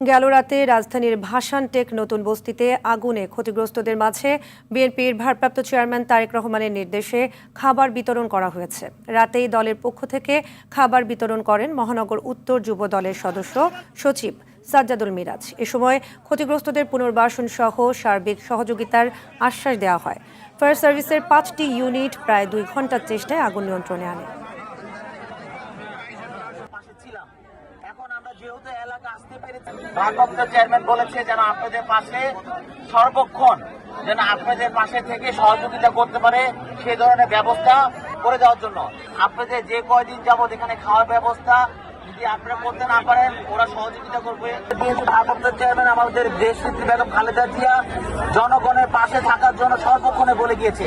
গেল রাতে রাজধানীর ভাসানটেক নতুন বস্তিতে আগুনে ক্ষতিগ্রস্তদের মাঝে বিএনপির ভারপ্রাপ্ত চেয়ারম্যান তারেক রহমানের নির্দেশে খাবার বিতরণ করা হয়েছে। রাতেই দলের পক্ষ থেকে খাবার বিতরণ করেন মহানগর উত্তর যুব দলের সদস্য সচিব সাজ্জাদুল মিরাজ। এ সময় ক্ষতিগ্রস্তদের পুনর্বাসন সহ সার্বিক সহযোগিতার আশ্বাস দেওয়া হয়। ফায়ার সার্ভিসের পাঁচটি ইউনিট প্রায় দুই ঘণ্টার চেষ্টায় আগুন নিয়ন্ত্রণে আনে। এখন আমরা যেহেতু এলাকা আসতে পেরেছি, ভারপ্রাপ্ত চেয়ারম্যান বলেছে যেন আপনাদের পাশে সর্বক্ষণ যেন আপনাদের পাশে থেকে সহযোগিতা করতে পারে সেই ধরনের ব্যবস্থা করে দেওয়ার জন্য। আপনাদের যে কয়দিন যাবত এখানে খাওয়ার ব্যবস্থা যদি আপনারা করতে না পারেন, ওরা সহযোগিতা করবে। ভারপ্রাপ্ত চেয়ারম্যান আমাদের দেশ নেত্রী বেগম খালেদা জিয়া, জনগণের পাশে থাকার জন্য সর্বক্ষণে বলে গিয়েছে।